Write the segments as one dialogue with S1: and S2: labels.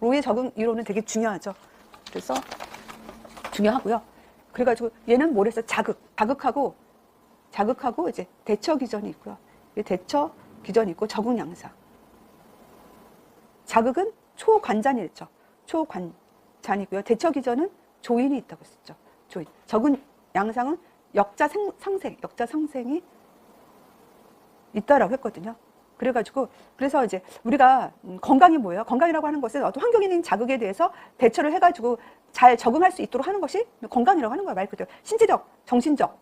S1: 로의 적응 이론은 되게 중요하죠. 그래서 중요하고요. 그래가지고 얘는 뭐래서 자극, 자극하고 자극하고 이제 대처 기전이 있고요. 이 대처 기전이 있고 적응 양상. 자극은 초관잔이 랬죠. 초관잔이고요. 대처 기전은 조인이 있다고 했었죠. 조인. 적응 양상은 역자 생- 상생, 역자 상생이 있다라고 했거든요. 그래가지고 그래서 이제 우리가 음, 건강이 뭐예요? 건강이라고 하는 것은 어떤 환경적인 자극에 대해서 대처를 해가지고 잘 적응할 수 있도록 하는 것이 건강이라고 하는 거예요. 말 그대로 신체적, 정신적,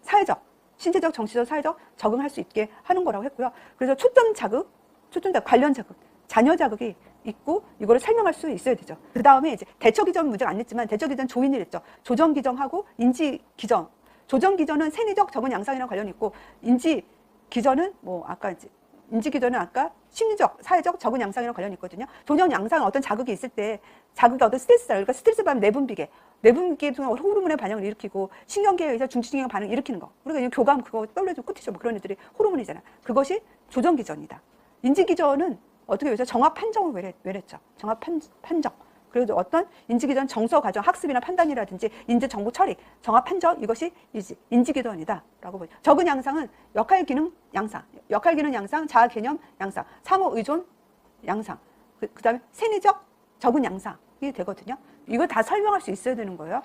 S1: 사회적, 신체적, 정신적, 사회적 적응할 수 있게 하는 거라고 했고요. 그래서 초점 자극, 초점 자극, 관련 자극, 자녀 자극이 있고 이거를 설명할 수 있어야 되죠. 그 다음에 이제 대처 기전 문제가 안 냈지만 대처 기전 조인이 랬죠. 조정 기전하고 인지 기전. 조정 기전은 생리적 적응 양상이랑 관련이 있고 인지 기전은 뭐 아까 이제 인지 기전은 아까 심리적, 사회적 적응 양상이랑 관련이 있거든요. 조정 양상은 어떤 자극이 있을 때 자극이 어떤 스트레스다. 그러니까 스트레스 받으면 내분비계, 내분비계 통해 호르몬의 반응을 일으키고 신경계에 의해서 중추신경 반응을 일으키는 거. 그러니까 이 교감 그거 떠올려주면 끝이죠. 뭐 그런 애들이 호르몬이잖아. 그것이 조정 기전이다. 인지 기전은 어떻게 해서 정합 판정을 외래, 외랬죠. 정합 판, 판정. 그래도 어떤 인지기전 정서 과정 학습이나 판단이라든지 인지 정보 처리, 정합 판정 이것이 이지 인지기전이다라고 보죠. 적은 양상은 역할 기능 양상, 역할 기능 양상, 자아 개념 양상, 상호 의존 양상, 그, 그 다음에 생리적 적은 양상이 되거든요. 이거 다 설명할 수 있어야 되는 거예요.